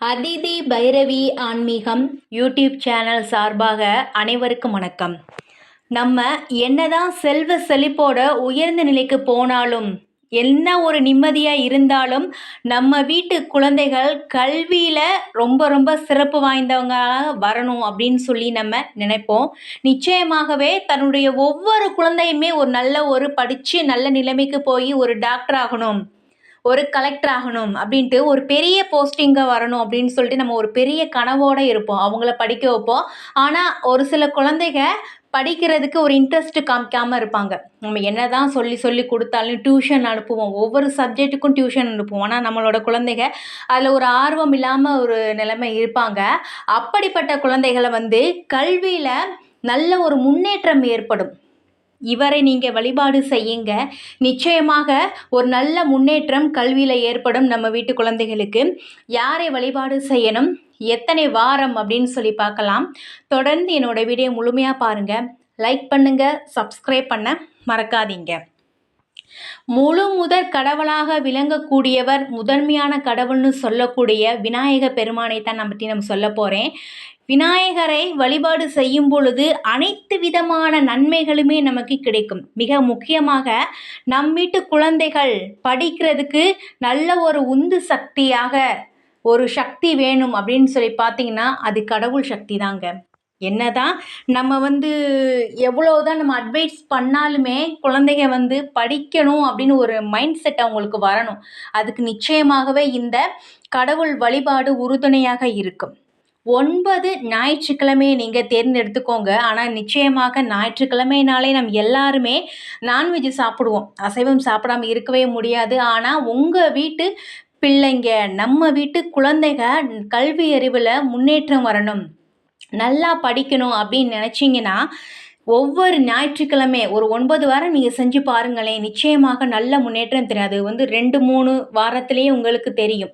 அதிதி பைரவி ஆன்மீகம் YouTube channel சார்பாக அனைவருக்கும் வணக்கம். நம்ம என்னதான் செல்வ செழிப்போட உயர்ந்த நிலைக்கு போனாலும் என்ன ஒரு நிம்மதியாக இருந்தாலும் நம்ம வீட்டு குழந்தைகள் கல்வியில் ரொம்ப ரொம்ப சிறப்பு வாய்ந்தவங்களாக வரணும் அப்படின்னு சொல்லி நம்ம நினைப்போம். நிச்சயமாகவே தன்னுடைய ஒவ்வொரு குழந்தையுமே ஒரு நல்ல ஒரு படித்து நல்ல நிலைமைக்கு போய் ஒரு டாக்டர் ஆகணும். ஒரு கலெக்டர் ஆகணும் அப்படின்ட்டு ஒரு பெரிய போஸ்டிங்கை வரணும் அப்படின்னு சொல்லிட்டு நம்ம ஒரு பெரிய கனவோடு இருப்போம். அவங்கள படிக்க வைப்போம். ஆனால் ஒரு சில குழந்தைங்க படிக்கிறதுக்கு ஒரு இன்ட்ரெஸ்ட் காமிக்காமல் இருப்பாங்க. நம்ம என்ன தான் சொல்லி சொல்லி கொடுத்தாலும் டியூஷன் அனுப்புவோம். ஒவ்வொரு சப்ஜெக்ட்டுக்கும் டியூஷன் அனுப்புவோம். ஆனால் நம்மளோட குழந்தைங்க அதில் ஒரு ஆர்வம் இல்லாமல் ஒரு நிலைமை இருப்பாங்க. அப்படிப்பட்ட குழந்தைகளை வந்து கல்வியில் நல்ல ஒரு முன்னேற்றம் ஏற்படும். இவரை நீங்கள் வழிபாடு செய்யுங்க. நிச்சயமாக ஒரு நல்ல முன்னேற்றம் கல்வியில் ஏற்படும் நம்ம வீட்டு குழந்தைகளுக்கு. யாரை வழிபாடு செய்யணும்? எத்தனை வாரம் அப்படின்னு சொல்லி பார்க்கலாம். தொடர்ந்து என்னோடய வீடியோ முழுமையாக பாருங்கள் லைக் பண்ணுங்கள் சப்ஸ்கிரைப் பண்ண மறக்காதீங்க. முழு முதற் கடவுளாக விளங்கக்கூடியவர் முதன்மையான கடவுள்னு சொல்லக்கூடிய விநாயக பெருமானை தான் நம்ம பற்றி நம்ம சொல்ல போகிறேன் விநாயகரை வழிபாடு செய்யும் பொழுது அனைத்து விதமான நன்மைகளுமே நமக்கு கிடைக்கும். மிக முக்கியமாக நம் வீட்டு குழந்தைகள் படிக்கிறதுக்கு நல்ல ஒரு உந்து சக்தியாக ஒரு சக்தி வேணும் அப்படின்னு சொல்லி பார்த்தீங்கன்னா அது கடவுள் சக்தி தாங்க. என்னதான் நம்ம வந்து எவ்வளோதான் நம்ம அட்வைஸ் பண்ணாலுமே குழந்தைங்க வந்து படிக்கணும் அப்படின்னு ஒரு மைண்ட் செட் அவங்களுக்கு வரணும். அதுக்கு நிச்சயமாகவே இந்த கடவுள் வழிபாடு உறுதுணையாக இருக்கும். ஒன்பது ஞாயிற்றுக்கிழமையை நீங்கள் தேர்ந்தெடுத்துக்கோங்க. ஆனால் நிச்சயமாக ஞாயிற்றுக்கிழமைனாலே நம் எல்லாருமே நான்வெஜ் சாப்பிடுவோம். அசைவம் சாப்பிடாம இருக்கவே முடியாது. ஆனால் உங்கள் வீட்டு பிள்ளைங்க நம்ம வீட்டு குழந்தைங்க கல்வி அறிவில் முன்னேற்றம் வரணும். நல்லா படிக்கணும் அப்படின்னு நினச்சிங்கன்னா ஒவ்வொரு ஞாயிற்றுக்கிழமை ஒரு ஒன்பது வாரம் நீங்கள் செஞ்சு பாருங்களேன். நிச்சயமாக நல்ல முன்னேற்றம் தெரியும். அது வந்து ரெண்டு மூணு வாரத்திலேயே உங்களுக்கு தெரியும்.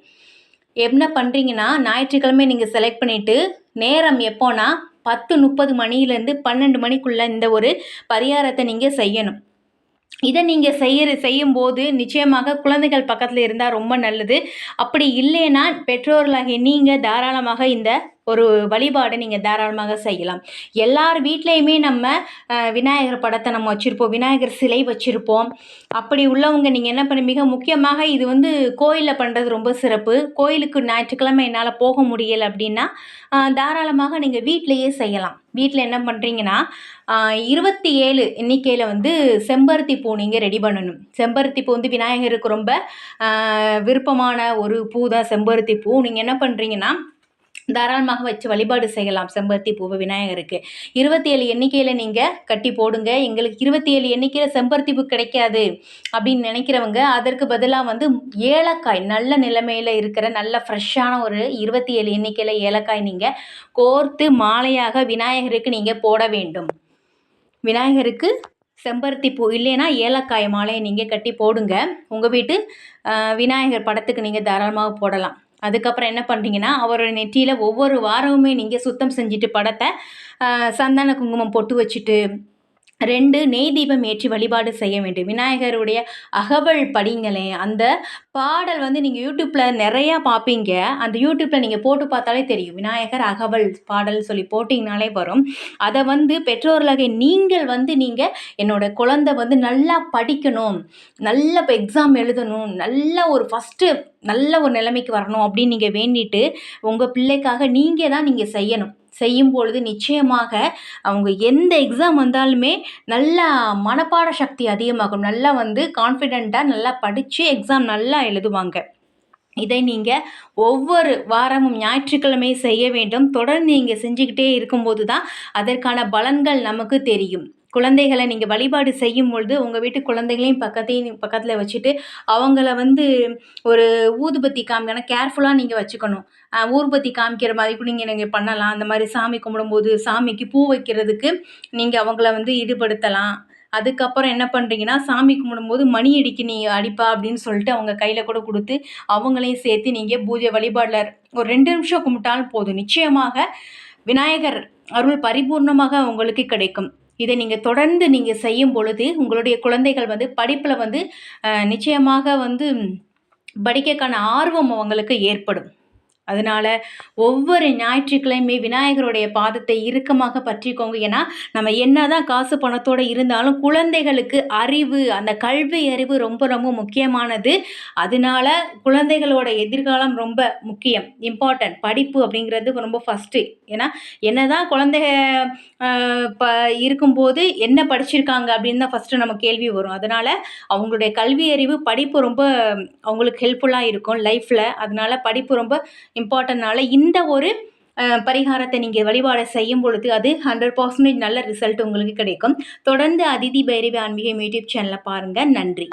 என்ன பண்ணுறீங்கன்னா ஞாயிற்றுக்கிழமை நீங்கள் செலக்ட் பண்ணிவிட்டு நேரம் எப்போனா பத்து முப்பது மணிலேருந்து பன்னெண்டு மணிக்குள்ளே இந்த ஒரு பரிகாரத்தை நீங்கள் செய்யணும். இதை நீங்கள் செய்கிற செய்யும்போது நிச்சயமாக குழந்தைகள் பக்கத்தில் இருந்தால் ரொம்ப நல்லது. அப்படி இல்லைன்னா பெற்றோர்களாகிய நீங்கள் தாராளமாக இந்த ஒரு வழிபாடை நீங்கள் தாராளமாக செய்யலாம். எல்லார் வீட்லேயுமே நம்ம விநாயகர் படத்தை நம்ம வச்சுருப்போம் விநாயகர் சிலை வச்சுருப்போம். அப்படி உள்ளவங்க நீங்கள் என்ன பண்ணி மிக முக்கியமாக இது வந்து கோயிலில் பண்ணுறது ரொம்ப சிறப்பு. கோயிலுக்கு ஞாயிற்றுக்கிழமை என்னால் போக முடியலை அப்படின்னா தாராளமாக நீங்கள் வீட்டிலையே செய்யலாம். வீட்டில் என்ன பண்ணுறீங்கன்னா இருபத்தி ஏழு எண்ணிக்கையில் வந்து செம்பருத்தி பூ நீங்கள் ரெடி பண்ணணும். செம்பருத்தி பூ வந்து விநாயகருக்கு ரொம்ப விருப்பமான ஒரு பூ தான் செம்பருத்தி பூ. நீங்கள் என்ன பண்ணுறீங்கன்னா தாராளமாக வச்சு வழிபாடு செய்யலாம். செம்பருத்தி பூவை விநாயகருக்கு. இருபத்தி ஏழு எண்ணிக்கையில் நீங்கள் கட்டி போடுங்க. எங்களுக்கு இருபத்தி ஏழு எண்ணிக்கையில் செம்பருத்தி பூ கிடைக்காது அப்படின்னு நினைக்கிறவங்க அதற்கு பதிலாக வந்து ஏலக்காய் நல்ல நிலைமையில் இருக்கிற நல்ல ஃப்ரெஷ்ஷான ஒரு இருபத்தி ஏழு எண்ணிக்கையில் ஏலக்காய் நீங்கள் கோர்த்து மாலையாக விநாயகருக்கு நீங்கள் போட வேண்டும். விநாயகருக்கு செம்பருத்தி பூ இல்லைன்னா ஏலக்காய் மாலையை நீங்கள் கட்டி போடுங்க. உங்கள் வீட்டு விநாயகர் படத்துக்கு நீங்கள் தாராளமாக போடலாம். அதுக்கப்புறம் என்ன பண்ணுறீங்கன்னா அவரோட நெற்றியில் ஒவ்வொரு வாரமுமே நீங்கள் சுத்தம் செஞ்சுட்டு படத்தை சந்தன குங்குமம் பொட்டு வச்சுட்டு ரெண்டு நெய் தீபம் ஏற்றி வழிபாடு செய்ய வேண்டும். விநாயகருடைய அகவல் படிங்களேன் அந்த பாடல் வந்து நீங்கள் யூடியூப்பில் நிறையா பார்ப்பீங்க அந்த யூடியூப்பில் நீங்கள் போட்டு பார்த்தாலே தெரியும். விநாயகர் அகவல் பாடல் சொல்லி போட்டிங்கனாலே வரும். அதை வந்து பெற்றோர்களாக நீங்கள் வந்து நீங்கள் என்னோட குழந்தை வந்து நல்லா படிக்கணும். நல்ல இப்போ எக்ஸாம் எழுதணும். நல்ல ஒரு ஃபஸ்ட்டு நல்ல ஒரு நிலைமைக்கு வரணும் அப்படின்னு நீங்கள் வேண்டிட்டு உங்கள் பிள்ளைக்காக நீங்கள் தான் நீங்கள் செய்யணும். செய்யும் பொழுது நிச்சயமாக அவங்க எந்த எக்ஸாம் வந்தாலுமே நல்லா மனப்பாட சக்தி அதிகமாகும். நல்லா வந்து கான்ஃபிடெண்ட்டாக நல்லா படித்து எக்ஸாம் நல்லா எழுதுவாங்க. இதை நீங்கள் ஒவ்வொரு வாரமும் ஞாயிற்றுக்கிழமை செய்ய வேண்டும். தொடர்ந்து நீங்கள் செஞ்சுக்கிட்டே இருக்கும்போது தான் அதற்கான பலன்கள் நமக்கு தெரியும். குழந்தைகளை நீங்கள் வழிபாடு செய்யும் பொழுது உங்கள் வீட்டு குழந்தைகளையும் பக்கத்தையும் பக்கத்தில் வச்சுட்டு அவங்கள வந்து ஒரு ஊதுபத்தி காமிக்கணும். கேர்ஃபுல்லாக நீங்கள் வச்சுக்கணும். ஊதுபத்தி காமிக்கிற மாதிரி கூட நீங்கள் நீங்கள் பண்ணலாம். அந்த மாதிரி சாமி கும்பிடும்போது சாமிக்கு பூ வைக்கிறதுக்கு நீங்கள் அவங்கள வந்து ஈடுபடுத்தலாம் அதுக்கப்புறம் என்ன பண்ணுறீங்கன்னா சாமி கும்பிடும்போது மணி அடிக்க நீ அடிப்பா அப்படின்னு சொல்லிட்டு அவங்க கையில் கூட கொடுத்து அவங்களையும் சேர்த்து நீங்கள் பூஜை வழிபாடில் ஒரு ரெண்டு நிமிஷம் கும்பிட்டாலும் போதும். நிச்சயமாக விநாயகர் அருள் பரிபூர்ணமாக உங்களுக்கு கிடைக்கும். இதை நீங்கள் தொடர்ந்து நீங்கள் செய்யும் பொழுது உங்களுடைய குழந்தைகள் வந்து படிப்பில் வந்து நிச்சயமாக வந்து படிக்கக்கான ஆர்வம் அவங்களுக்கு ஏற்படும். அதனால் ஒவ்வொரு ஞாயிற்றுக்கிழமை விநாயகருடைய பாதத்தை இறுக்கமாக பற்றிக்கோங்க. ஏன்னா நம்ம என்ன தான் காசு பணத்தோடு இருந்தாலும் குழந்தைகளுக்கு அறிவு அந்த கல்வி அறிவு ரொம்ப ரொம்ப முக்கியமானது. அதனால குழந்தைகளோட எதிர்காலம் ரொம்ப முக்கியம் இம்பார்ட்டன்ட் படிப்பு அப்படிங்கிறது ரொம்ப ஃபஸ்ட்டு ஏன்னா என்ன தான் குழந்தைக ப இருக்கும்போது என்ன படிச்சிருக்காங்க அப்படின்னு தான் ஃபஸ்ட்டு நம்ம கேள்வி வரும். அதனால் அவங்களுடைய கல்வி அறிவு படிப்பு ரொம்ப அவங்களுக்கு ஹெல்ப்ஃபுல்லாக இருக்கும் லைஃப்பில் அதனால படிப்பு ரொம்ப இம்பார்ட்டன்ட்னால இந்த ஒரு பரிகாரத்தை நீங்கள் வழிபாடு செய்யும் பொழுது அது ஹண்ட்ரட் பர்சன்டேஜ் நல்ல ரிசல்ட் உங்களுக்கு கிடைக்கும். தொடர்ந்து அதிதி பைரவி ஆன்மீகம் யூடியூப் சேனலை பாருங்கள் நன்றி.